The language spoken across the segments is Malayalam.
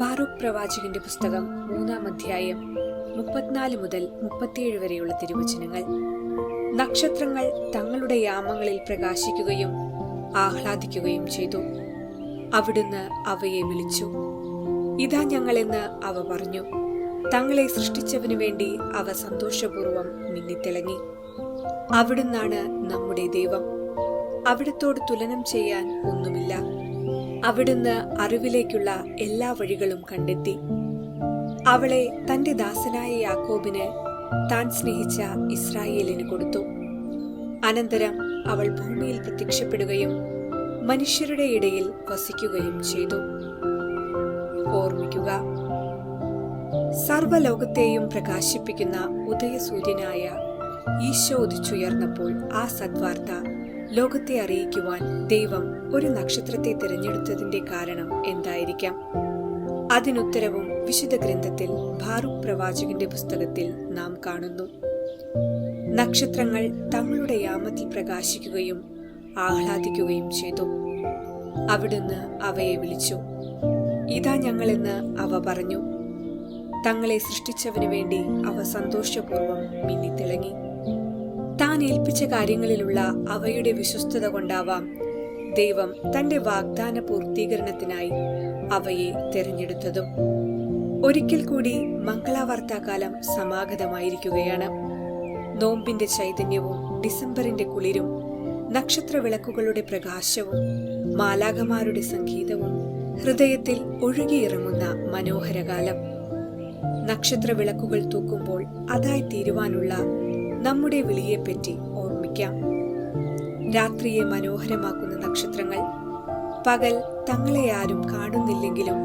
ബാറൂഖ് പ്രവാചകന്റെ പുസ്തകം മൂന്നാം അധ്യായം മുപ്പത്തിനാല് മുതൽ മുപ്പത്തിയേഴ് വരെയുള്ള തിരുവചനങ്ങൾ. നക്ഷത്രങ്ങൾ തങ്ങളുടെ യാമങ്ങളിൽ പ്രകാശിക്കുകയും ആഹ്ലാദിക്കുകയും ചെയ്തു. അവിടുന്ന് അവയെ വിളിച്ചു. ഇതാ ഞങ്ങളെന്ന് അവ പറഞ്ഞു. തങ്ങളെ സൃഷ്ടിച്ചവനു വേണ്ടി അവ സന്തോഷപൂർവം മിന്നിത്തിളങ്ങി. അവിടുന്നാണ് നമ്മുടെ ദൈവം. അവിടത്തോട് തുലനം ചെയ്യാൻ ഒന്നുമില്ല. അവിടുന്ന് അറിവിലേക്കുള്ള എല്ലാ വഴികളും കണ്ടെത്തി. അവളെ തന്റെ ദാസനായ യാക്കോബിന് താൻ സ്നേഹിച്ച ഇസ്രായേലിന് കൊടുത്തു. അനന്തരം അവൾ ഭൂമിയിൽ പ്രത്യക്ഷപ്പെടുകയും മനുഷ്യരുടെ ഇടയിൽ വസിക്കുകയും ചെയ്തു. ഓർമ്മിക്കുക സർവലോകത്തെയും പ്രകാശിപ്പിക്കുന്ന ഉദയസൂര്യനായ ഈശോ ഉദിച്ചുയർന്നപ്പോൾ ആ സദ്വാർത്ത ലോകത്തെ അറിയിക്കുവാൻ ദൈവം ഒരു നക്ഷത്രത്തെ തിരഞ്ഞെടുത്തതിന്റെ കാരണം എന്തായിരിക്കാം? അതിനുത്തരവും വിശുദ്ധ ഗ്രന്ഥത്തിൽ ഭാറുക് പ്രവാചകന്റെ പുസ്തകത്തിൽ നാം കാണുന്നു. നക്ഷത്രങ്ങൾ തങ്ങളുടെ യാമത്തിൽ പ്രകാശിക്കുകയും ആഹ്ലാദിക്കുകയും ചെയ്തു. അവിടുന്ന് അവയെ വിളിച്ചു. ഇതാ ഞങ്ങളെന്ന് അവ പറഞ്ഞു. തങ്ങളെ സൃഷ്ടിച്ചവനു വേണ്ടി അവ സന്തോഷപൂർവം മിന്നിത്തിളങ്ങി. താൻ ഏൽപ്പിച്ച കാര്യങ്ങളിലുള്ള അവയുടെ വിശ്വസ്തത കൊണ്ടാവാം. ദൈവം തന്റെ വാഗ്ദാന പൂർത്തീകരണത്തിനായി അവയെ തിരഞ്ഞെടുത്തതും ഒരിക്കൽ കൂടി മംഗളാവാർത്താകാലം സമാഗതമായിരിക്കുകയാണ്. നോമ്പിന്റെ ചൈതന്യവും ഡിസംബറിന്റെ കുളിരും നക്ഷത്രവിളക്കുകളുടെ പ്രകാശവും മാലാകമാരുടെ സംഗീതവും ഹൃദയത്തിൽ ഒഴുകിയിറങ്ങുന്ന മനോഹരകാലം. നക്ഷത്രവിളക്കുകൾ തൂക്കുമ്പോൾ അതായി തീരുവാനുള്ള നമ്മുടെ വിളിയെപ്പറ്റി ഓർമ്മിക്കാം. രാത്രിയെ മനോഹരമാക്കുന്ന നക്ഷത്രങ്ങൾ. പകൽ തങ്ങളെ ആരും കാണുന്നില്ലെങ്കിലും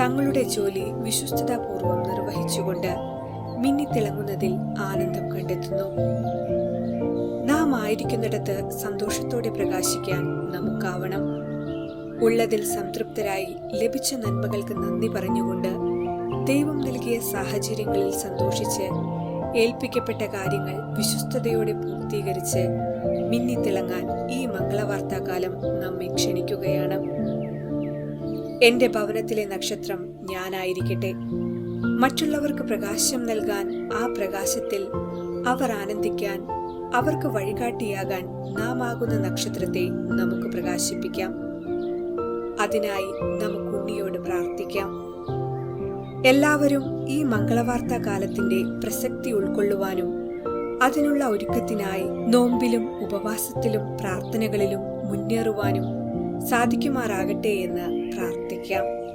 തങ്ങളുടെ ജോലി വിശ്വസ്തതാപൂർവം നിർവഹിച്ചുകൊണ്ട് മിന്നിത്തിളങ്ങുന്നതിൽ ആനന്ദം കണ്ടെത്തുന്നു. നാം ആയിരിക്കുന്നിടത്ത് സന്തോഷത്തോടെ പ്രകാശിക്കാൻ നമുക്കാവണം. ഉള്ളതിൽ സംതൃപ്തരായി ലഭിച്ച നന്മകൾക്ക് നന്ദി പറഞ്ഞുകൊണ്ട് ദൈവം നൽകിയ സാഹചര്യങ്ങളിൽ സന്തോഷിച്ച് ഏൽപ്പിക്കപ്പെട്ട കാര്യങ്ങൾ വിശ്വസ്തയോടെ പൂർത്തീകരിച്ച് മിന്നിത്തിളങ്ങാൻ ഈ മംഗളവാർത്താകാലം നമ്മെ ക്ഷണിക്കുകയാണ്. എന്റെ ഭവനത്തിലെ നക്ഷത്രം ഞാനായിരിക്കട്ടെ. മറ്റുള്ളവർക്ക് പ്രകാശം നൽകാൻ ആ പ്രകാശത്തിൽ അവർ ആനന്ദിക്കാൻ അവർക്ക് വഴികാട്ടിയാകാൻ നാം ആകുന്ന നക്ഷത്രത്തെ നമുക്ക് പ്രകാശിപ്പിക്കാം. അതിനായി നമുക്ക് ഉണ്ണിയോട് പ്രാർത്ഥിക്കാം. എല്ലാവരും ഈ മംഗളവാർത്താ കാലത്തിന്റെ പ്രസക്തി ഉൾക്കൊള്ളുവാനും അതിനുള്ള ഒരുക്കത്തിനായി നോമ്പിലും ഉപവാസത്തിലും പ്രാർത്ഥനകളിലും മുന്നേറുവാനും സാധിക്കുമാറാകട്ടെ എന്ന് പ്രാർത്ഥിക്കാം.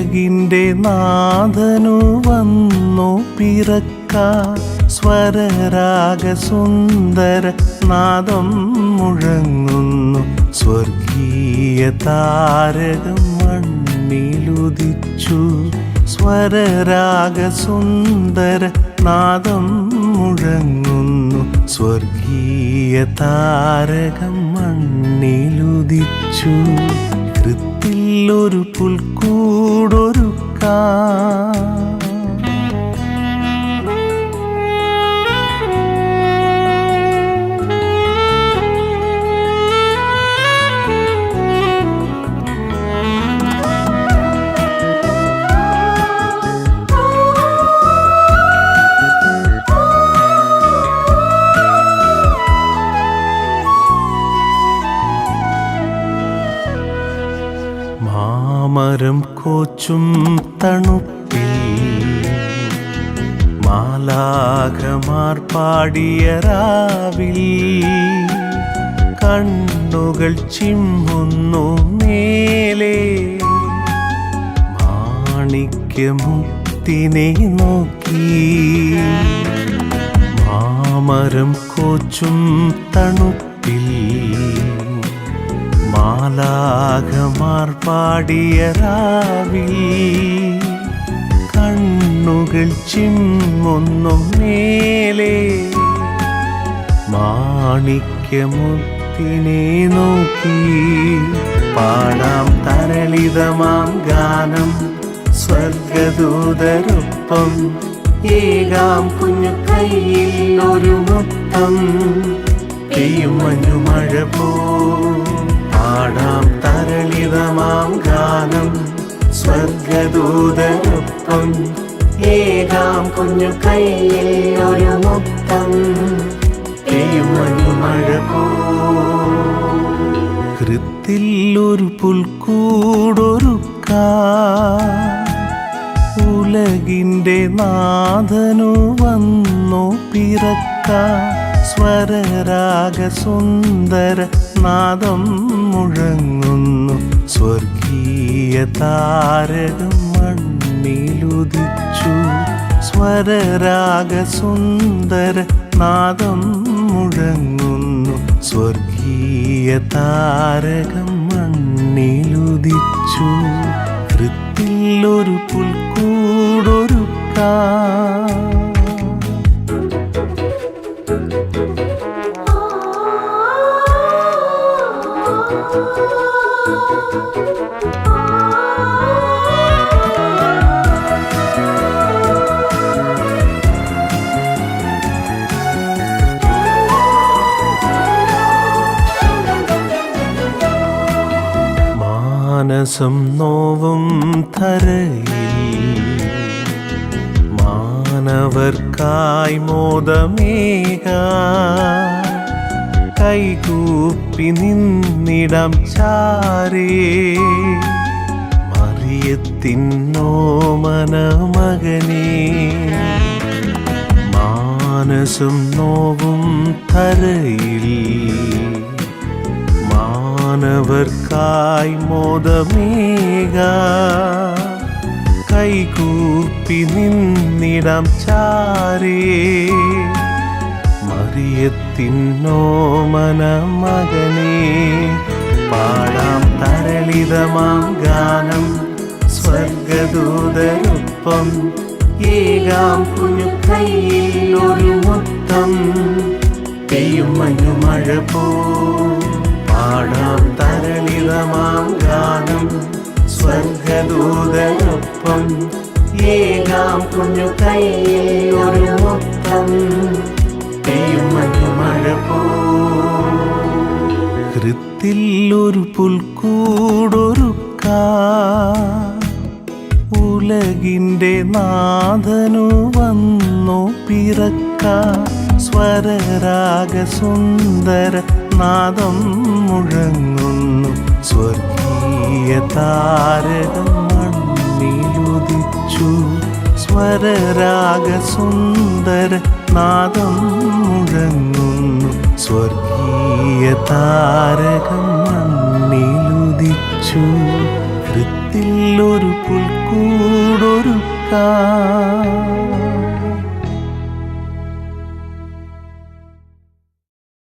ഉലകിന്റെ നാഥനു വന്നു പിറക്ക. സ്വരരാഗസുന്ദര നാദം മുഴങ്ങുന്നു. സ്വർഗീയ താരകം മണ്ണിലുദിച്ചു. സ്വരരാഗസുന്ദര നാദം മുഴങ്ങുന്നു. സ്വർഗീയ താരകം മണ്ണിലുദിച്ചു. ഒരു പുൽക്കൂടൊരുക്കാ കോച്ചും തണുപ്പിൽ മാലാഖമാർ പാടിയ രാവിൽ കണ്ണുകൾ ചിമ്മുന്നു മേലെ. മാണിക്യമുത്തിനെ നോക്കി മാമരം കോച്ചും തണുപ്പിൽ മാലാകമാർ പാടിയ രാവിൽ കണ്ണുകൾ ചിമ്മുന്നു മേലെ മാണിക്യമുത്തിനെ നോക്കി. പാടാം തരളിതമാം ഗാനം സ്വർഗദൂതരൊപ്പം ഏകാം കുഞ്ഞു കയ്യിൽ ഒരു മുത്തം പെയ്യും മഞ്ഞു മഴ പോ പാടാം തരളിതമാം ഗാനം. സ്വർഗദൂതരൊപ്പം ഏകാം കുഞ്ഞു കയ്യിൽ ഒരു മുത്തം. മഴ പോ. കൃത്തിൽ ഒരു പുൽക്കൂടൊരുക്കാ ഉലകിന്റെ നാഥനു വന്നു പിറക്ക. സ്വരരാഗ സുന്ദര നാദം മുഴങ്ങുന്നു. സ്വർഗീയ താരകം മണ്ണിലുദിച്ചു. സ്വരരാഗ സുന്ദര നാദം മുഴങ്ങുന്നു. സ്വർഗീയ താരകം മണ്ണിലുദിച്ചു. കൃത്തിൽ ഒരു മാനസം നോവും തരയിൽ മാനവർക്കായി മോദമേക. കൈകൂപ്പി നിന്നിടം ചാരേ. മറിയത്തിന്നോ മനമകനേ മാനസം നോവും ധരയിൽ മാനവർക്കായി മോദമേക. കൈകൂപ്പി നിന്നിടം ചാരേ. മറിയത്തിന്നോ മനമകനെ. പാടാം തരളിതമാം ഗാനം. സ്വർഗദൂതരൊപ്പം ഏകാം കുഞ്ഞു കയ്യിൽ ഒരു മൊത്തം. പെയ്യും മഞ്ഞു മഴ പോ പാടാം തരളിതമാം ഗാനം. സ്വർഗദൂതനൊപ്പം ഏകാം കുഞ്ഞു കയ്യിൽ ഒരു മുത്തം. പെയ്യും മഞ്ഞു മഴ പോ കൃത്തിൽ ഒരു പുൽക്കൂടൊരുക്കാ ഉലകിന്റെ നാഥനു വന്നു പിറക്ക. സ്വരരാഗ സുന്ദര നാദം മുഴങ്ങുന്നു. സ്വർഗീയ താരകം സ്വരരാഗ സുന്ദര നാദം മുഴങ്ങുന്നു. സ്വർഗീയ താരകം മണ്ണിലുദിച്ചു കൃത്തിൽ ഒരു പുൽക്കൂടൊരുക്കാ.